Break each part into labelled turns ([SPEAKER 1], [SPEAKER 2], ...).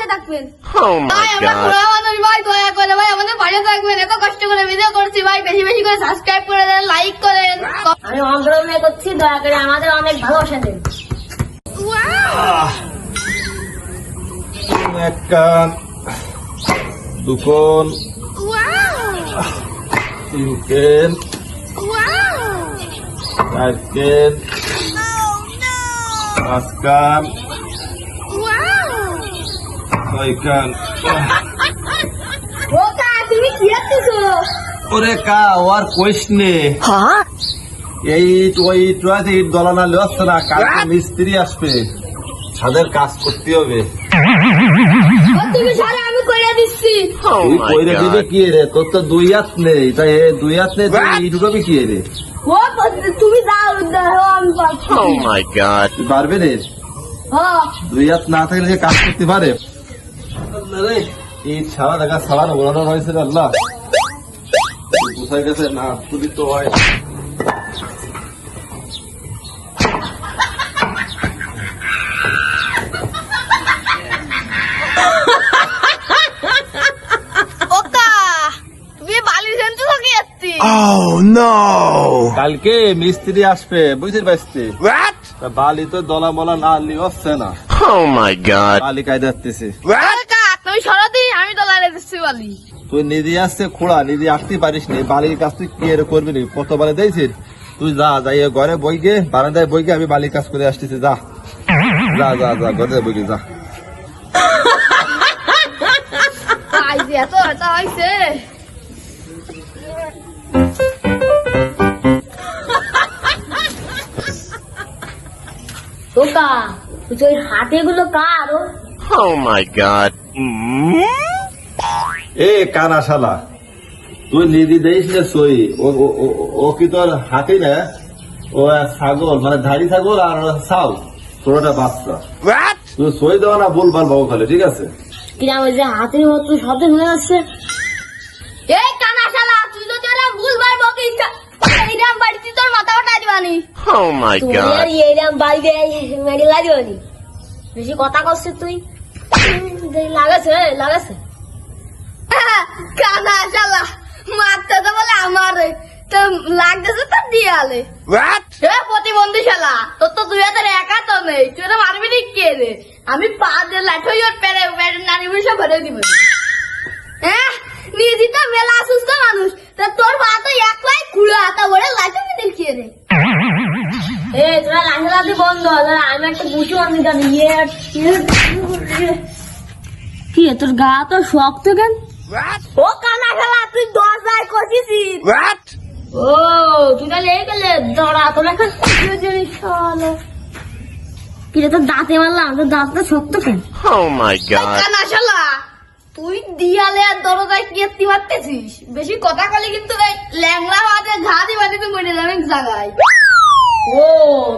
[SPEAKER 1] পাশে থাকবেন।
[SPEAKER 2] Oh
[SPEAKER 1] ভাই আমরা পুরো মানুষ ভাই দয়া করে ভাই আমাদের পাশে থাকবেন। এত কষ্ট করে ভিডিও করছি ভাই বেশি বেশি করে সাবস্ক্রাইব করে দেন লাইক করেন।
[SPEAKER 3] আমি অন্তর করছি দয়া করে আমাদের অনেক ভালোবাসা দেন।
[SPEAKER 4] এক কান দুকন তিন কেন চার কেন পাঁচ কান। কান
[SPEAKER 1] ও কা তুমি কি আসছো
[SPEAKER 4] ওরে কা ও আর কইস নে। এই ওই টুয়াতে ইট দলানা লচ্ছে না কালকে মিস্ত্রি আসবে? ছাদের কাজ করতে হবে।
[SPEAKER 1] তুমি সারা আমি দিচ্ছি।
[SPEAKER 2] Oh
[SPEAKER 4] তুই কইরে দিবি কি রে? তোর তো দুই হাত নেই। তাই এ দুই হাত নেই তুই ইট উঠাবি কি রে?
[SPEAKER 1] ও তুমি যাও আমি পাচ্ছি
[SPEAKER 2] Oh my god.
[SPEAKER 4] তুই পারবে রে
[SPEAKER 1] হ্যাঁ
[SPEAKER 4] দুই হাত না থাকলে কাজ করতে পারে। আল্লাহ রে, ছাড়া দেখা ছাড়া ওড়ানো রয়েছে আল্লাহ। কোথায় গেছে না তুলি তো হয়।
[SPEAKER 1] ওকা তুমি বালি সেন্টু থেকে আসছি
[SPEAKER 2] Oh no.
[SPEAKER 4] কালকে মিস্ত্রি আসবে বুঝতে পারছি। বালি তো দলা মলা না আনলি হচ্ছে না।
[SPEAKER 2] Oh my god.
[SPEAKER 4] বালি কায়দা আসতেছে
[SPEAKER 1] কা তুমি সরাতেই আমি তো লাগে দিচ্ছি বালি।
[SPEAKER 4] তুই নিধি আসছে খোড়া নিধি আসতে পারিস নি। বালির কাজ তুই কি এর করবি নি? কত দিয়েছিস তুই যা যাই ঘরে বইগে বারান্দায় বইগে আমি বালির কাজ করে আসতেছি যা। যা যা যা ঘরে বইগে যা।
[SPEAKER 1] এত এত হয়েছে
[SPEAKER 3] তোকা তুই হাতে গুলো কার?
[SPEAKER 2] Oh my god.
[SPEAKER 4] এ কানা শালা তুই নিধি দেইস না সই? ও ও- ও- ও কি তোর হাতি না? ও ছাগল মানে ধাড়ি ছাগল আর ছাও ছোটটা বাচ্চা।
[SPEAKER 2] What?
[SPEAKER 4] তুই সই দেওয়া না ভুল ভালো বাবু খালে ঠিক আছে?
[SPEAKER 3] কিরাম ওই যে হাতের মতো শব্দ হয়ে যাচ্ছে।
[SPEAKER 1] এই কানা শালা তুই তো তোরা ভুল ভাই বকে ইচ্ছা? এইরাম বাড়িতে তোর মাথা ওটা দিবানি
[SPEAKER 2] Oh my
[SPEAKER 3] তুই আর
[SPEAKER 2] god.
[SPEAKER 3] এইরকম বাড়িতে মেরে লাগবে নি? বেশি কথা করছিস তুই? লাগাছে লাগাছে।
[SPEAKER 1] কানা শালা মারতে তো বলে আমার। তো লাগতেছে তোর দিয়ালে। প্রতিবন্ধী শালা তোর তো দুই হাজার একা তো নেই। তুই তো মারবি নি কে রে? আমি পা দিয়ে লাঠই ওর পেরে ভরে দিব। হ্যাঁ নিজে তো মেলা সুস্থ মানুষ। তা তোর পা তো একলাই খুলে হাতা ভরে লাঠি
[SPEAKER 3] আমি একটা বুঝি অন্য ইয়ে কি তোর গা তো শক্ত কেন?
[SPEAKER 1] ও কানা শালা তুই দরজায় কষিছিস
[SPEAKER 3] ও তুই তাহলে এই গেলে দড়া তোর এখন হলো তোর দাঁতে মারলাম তোর দাঁতটা শক্ত কেন?
[SPEAKER 2] Oh my god.
[SPEAKER 1] কানা শালা তুই দিয়ালে আর দরজায় কেত্তি মারতেছিস? বেশি কথা কলে কিন্তু ল্যাংলা হাতে ঘা দিবা দিতে মরে যাবে জায়গায়।
[SPEAKER 3] ও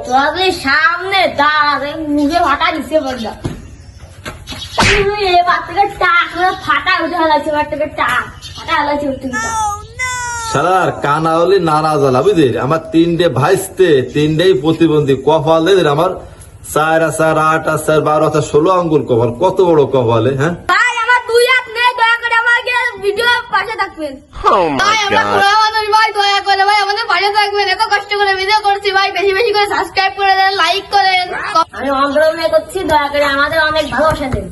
[SPEAKER 3] তোরা তুই সামনে দাঁড়া মুখে ফাটা দিচ্ছে বললা। এবার থেকে টাক ফাটা উঠে হালাচ্ছে এবার থেকে টাক ফাটা হালাচ্ছে উঠতে উঠতে।
[SPEAKER 4] কানা হলে নানা জ্বালা বুঝলি? আমার তিনটে ভাইস্তে তিনটেই প্রতিবন্ধী কপালে আমার চার চার আট আর চার বারো চার ষোলো আঙ্গুল কপাল। কত বড় কপালে হ্যাঁ?
[SPEAKER 1] ভাই আমার দুই হাত নেই দয়া করে আমাকে ভিডিও পাশে থাকবেন।
[SPEAKER 2] Oh
[SPEAKER 1] ভাই আমরা ভাই দয়া করে ভাই আমাদের পাশে থাকবেন এত কষ্ট করে ভিডিও করছি ভাই বেশি বেশি করে সাবস্ক্রাইব করে দেন লাইক করেন
[SPEAKER 3] আমি অগ্রমে করছি দয়া করে আমাদের অনেক ভালোবাসা দেন।